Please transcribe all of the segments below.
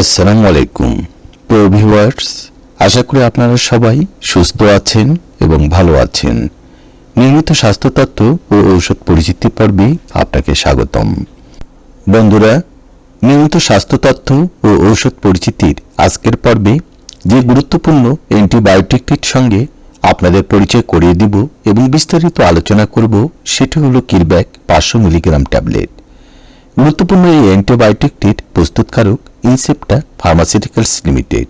আসসালামু আলাইকুম। প্রিয় ভিউয়ার্স, আশা করি আপনারা সবাই সুস্থ আছেন এবং ভালো আছেন। নিয়মিত স্বাস্থ্য তত্ত্ব ও ঔষধ পরিচিতি পর্বে আপনাকে স্বাগতম। বন্ধুরা, নিয়মিত স্বাস্থ্য তথ্য ও ঔষধ পরিচিতির আজকের পর্বে যে গুরুত্বপূর্ণ অ্যান্টিবায়োটিকটির সঙ্গে আপনাদের পরিচয় করিয়ে দিব এবং বিস্তারিত আলোচনা করব, সেটি হলো কিরব্যাক পাঁচশো মিলিগ্রাম ট্যাবলেট। গুরুত্বপূর্ণ এই অ্যান্টিবায়োটিকটির প্রস্তুতকারক ইনসেপ্টা ফার্মাসিউটিক্যালস লিমিটেড।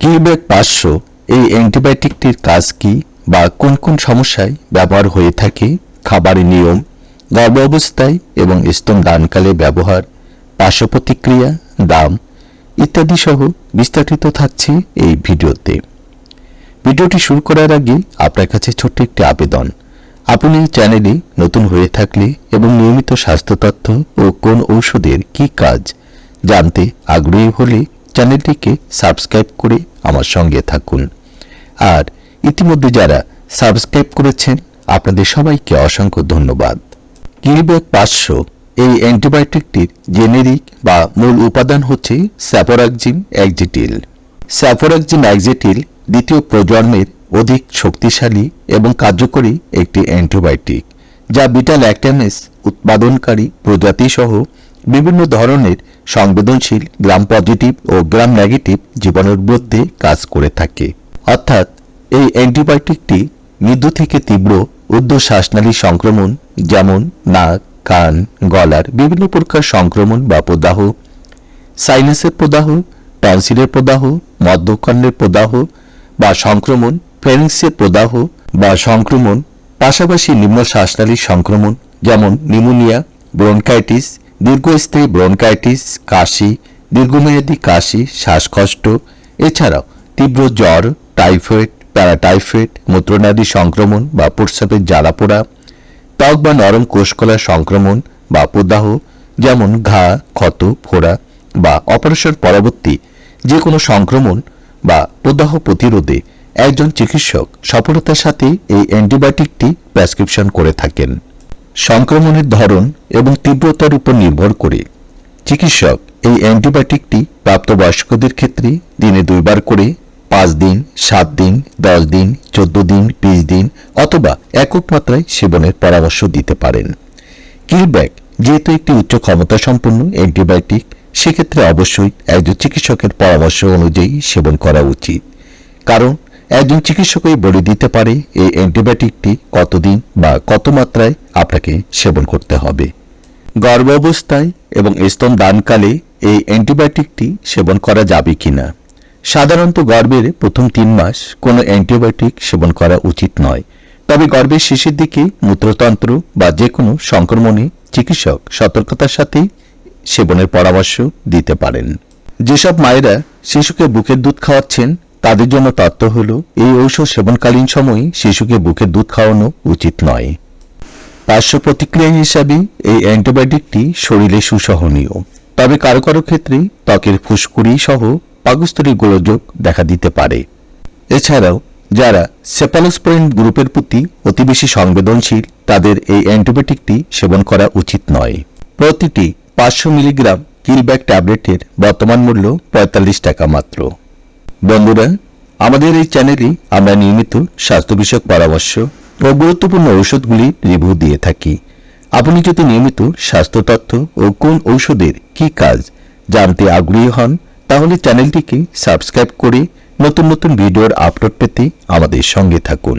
কিউব্যাক পাঁচশো এই অ্যান্টিবায়োটিকটির কাজ কি বা কোন কোন সমস্যায় ব্যবহার হয়ে থাকে, খাবারের নিয়ম গর্ভ অবস্থায় এবং স্তন দানকালে ব্যবহার পার্শ্ব প্রতিক্রিয়া দাম ইত্যাদি সহ বিস্তারিত থাকছে এই ভিডিওতে। ভিডিওটি শুরু করার আগে আপনার কাছে ছোট্ট একটি আবেদন। আপনি চ্যানেলে নতুন হয়ে থাকলে এবং নিয়মিত স্বাস্থ্য তথ্য ও কোন ঔষধের কি কাজ জানতে আগ্রহী হলে চ্যানেলটিকে সাবস্ক্রাইব করে আমার সঙ্গে থাকুন। আর ইতিমধ্যে যারা সাবস্ক্রাইব করেছেন, আপনাদের সবাইকে অসংখ্য ধন্যবাদ। কিরিব্যাক পাঁচশো এই অ্যান্টিবায়োটিকটির জেনেরিক বা মূল উপাদান হচ্ছে স্যাপোরাকজিন একজিটিল স্যাফোরাকজিন একজেটিল দ্বিতীয় প্রজন্মের অধিক শক্তিশালী এবং কার্যকরী একটি অ্যান্টিবায়োটিক, যা বিটা ল্যাকটামেস উৎপাদনকারী প্রজাতি সহ বিভিন্ন ধরনের সংবেদনশীল গ্রাম পজিটিভ ও গ্রাম নেগেটিভ জীবাণুর বিরুদ্ধে কাজ করে থাকে। অর্থাৎ, এই অ্যান্টিবায়োটিকটি মৃদু থেকে তীব্র উদ্ধ শ্বাসনালী সংক্রমণ, যেমন নাক, কান, গলার বিভিন্ন প্রকার সংক্রমণ বা প্রদাহ, সাইনাসের প্রদাহ টনসিলের প্রদাহ, মধ্যকর্ণের প্রদাহ বা সংক্রমণ ফেরিংসের প্রদাহ বা সংক্রমণ, পাশাপাশি নিম্ন শ্বাসনালীর সংক্রমণ, যেমন নিউমোনিয়া ব্রনকাইটিস দীর্ঘস্থায়ী ব্রনকাইটিস কাশি, দীর্ঘমেয়াদী কাশি, শ্বাসকষ্ট, এছাড়াও তীব্র জ্বর টাইফয়েড প্যারাটাইফয়েড মূত্রনালী সংক্রমণ বা প্রস্রাবের জ্বালা পোড়া ত্বক বা নরম কোষকলার সংক্রমণ বা প্রদাহ, যেমন ঘা, ক্ষত, ফোড়া বা অপারেশন পরবর্তী যে কোনো সংক্রমণ বা প্রদাহ প্রতিরোধে একজন চিকিৎসক সফলতার সাথে এই অ্যান্টিবায়োটিকটি প্রেসক্রিপশন করে থাকেন। সংক্রমণের ধরন এবং তীব্রতার উপর নির্ভর করে। চিকিৎসক এই অ্যান্টিবায়োটিকটি প্রাপ্তবয়স্কদের ক্ষেত্রে দিনে দুইবার করে, পাঁচ দিন, সাত দিন, দশ দিন, চোদ্দ দিন, বিশ দিন অথবা একক মাত্রায় সেবনের পরামর্শ দিতে পারেন। কিরব্যাক যেহেতু একটি উচ্চ ক্ষমতা সম্পন্ন অ্যান্টিবায়োটিক সেক্ষেত্রে অবশ্যই একজন চিকিৎসকের পরামর্শ অনুযায়ী সেবন করা উচিত। কারণ, একজন চিকিৎসকই বলে দিতে পারে এই অ্যান্টিবায়োটিকটি কতদিন বা কত মাত্রায় আপনাকে সেবন করতে হবে। গর্ভাবস্থায় এবং স্তন দানকালে এই অ্যান্টিবায়োটিকটি সেবন করা যাবে কিনা? সাধারণত গর্ভের প্রথম তিন মাস কোনো অ্যান্টিবায়োটিক সেবন করা উচিত নয়। তবে গর্ভের শেষের দিকে মূত্রতন্ত্র বা যে কোনো সংক্রমণে চিকিৎসক সতর্কতার সাথে সেবনের পরামর্শ দিতে পারেন। যেসব মায়েরা শিশুকে বুকের দুধ খাওয়াচ্ছেন, তাদের জন্য তত্ত্ব হল, এই ঔষধ সেবনকালীন সময়ে শিশুকে বুকের দুধ খাওয়ানো উচিত নয়। পার্শ্ব প্রতিক্রিয়া হিসাবে এই অ্যান্টিবায়োটিকটি শরীরে সুসহনীয়। তবে কারও কারও ক্ষেত্রে ত্বকের ফুসকুড়ি সহ পাকস্থলী গোলযোগ দেখা দিতে পারে। এছাড়াও, যারা সেপালোস্পোরিন গ্রুপের প্রতি অতি বেশি সংবেদনশীল, তাদের এই অ্যান্টিবায়োটিকটি সেবন করা উচিত নয়। প্রতিটি পাঁচশো মিলিগ্রাম কিলব্যাক ট্যাবলেটের বর্তমান মূল্য পঁয়তাল্লিশ টাকা মাত্র। বন্ধুরা, আমাদের এই চ্যানেলে আমরা নিয়মিত স্বাস্থ্য বিষয়ক পরামর্শ ও গুরুত্বপূর্ণ ঔষধগুলি রিভিউ দিয়ে থাকি। আপনি যদি নিয়মিত স্বাস্থ্য তথ্য ও কোন ঔষধের কি কাজ জানতে আগ্রহী হন, তাহলে চ্যানেলটিকে সাবস্ক্রাইব করে নতুন নতুন ভিডিওর আপলোড পেতে আমাদের সঙ্গে থাকুন।